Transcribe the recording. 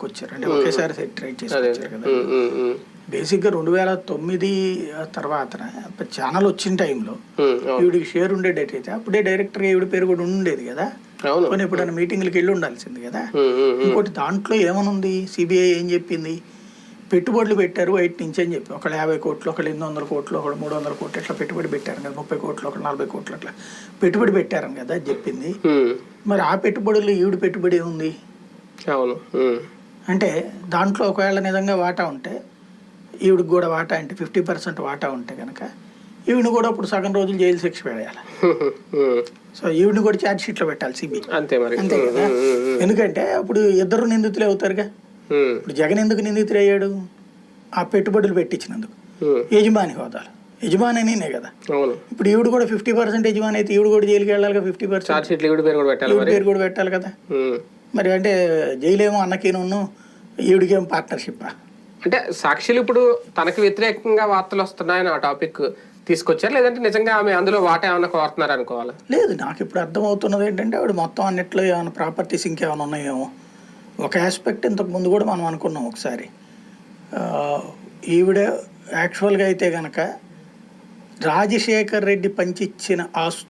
కొనుక్కొచ్చారు అంటే ఒకేసారి సెటరేట్ చేసుకొచ్చారు కదా. బేసిక్గా రెండు వేల తొమ్మిది తర్వాత ఛానల్ వచ్చిన టైంలో. ఈవిడికి షేర్ ఉండేటట్టయితే అప్పుడే డైరెక్టర్ ఈవిడ పేరు కూడా ఉండేది కదా. అవును. కొన్ని ఎప్పుడైనా మీటింగ్లకి వెళ్ళి ఉండాల్సింది కదా. ఇంకోటి దాంట్లో ఏమనుంది? సిబిఐ ఏం చెప్పింది? పెట్టుబడులు పెట్టారు బయట నుంచి అని చెప్పి. ఒకళ్ళు యాభై కోట్లు ఒకళ్ళు ఎనిమిది వందల కోట్లు ఒకళ్ళు మూడు వందల కోట్లు ఇట్లా పెట్టుబడి పెట్టారు కదా. ముప్పై కోట్లు ఒకళ్ళు నలభై కోట్లు అట్లా పెట్టుబడి పెట్టారు కదా చెప్పింది. మరి ఆ పెట్టుబడులు ఈవిడ పెట్టుబడి ఉంది అవును. అంటే దాంట్లో ఒకవేళ నిజంగా వాటా ఉంటే ఈవిడికి కూడా వాటా అంటే ఫిఫ్టీ పర్సెంట్ వాటా ఉంటే కనుక ఈవిని కూడా ఇప్పుడు సగం రోజులు జైలు శిక్ష వేయాలి. ఉమ్, సో ఈవిని కూడా ఛార్జ్ షీట్లో పెట్టాలి సిబిఐ అంతే మరి. అంతే కదా? ఎందుకంటే అప్పుడు ఇద్దరు నిందితులే అవుతారుగా. ఇప్పుడు జగన్ ఎందుకు నిందితుడు అయ్యాడు? ఆ పెట్టుబడులు పెట్టించినందుకు. యజమాని హోదాలు. యజమాని నేనే కదా. ఇప్పుడు ఈవిడ కూడా ఫిఫ్టీ పర్సెంట్ యజమాని అయితే ఈవిడ కూడా జైలుకి వెళ్ళాలి ఫిఫ్టీ పర్సెంట్? పేరు కూడా పెట్టాలి కదా. మరి అంటే జైలేమో అన్నకేను ఈవిడికేమో పార్ట్నర్షిప్ అంటే సాక్షులు ఇప్పుడు తనకు వ్యతిరేకంగా వార్తలు వస్తున్నాయని ఆ టాపిక్ తీసుకొచ్చారు? లేదంటే నిజంగా ఆమె అందులో వాటా ఏమైనా కోరుతున్నారు అనుకోవాలి? లేదు నాకు ఇప్పుడు అర్థమవుతున్నది ఏంటంటే ఆవిడ మొత్తం అన్నిట్లో ఏమైనా ప్రాపర్టీస్ ఇంకేమైనా ఉన్నాయేమో. ఒక ఆస్పెక్ట్ ఇంతకు ముందు కూడా మనం అనుకున్నాం ఒకసారి. ఈవిడ యాక్చువల్గా అయితే కనుక రాజశేఖర్ రెడ్డి పంచిచ్చిన ఆస్తు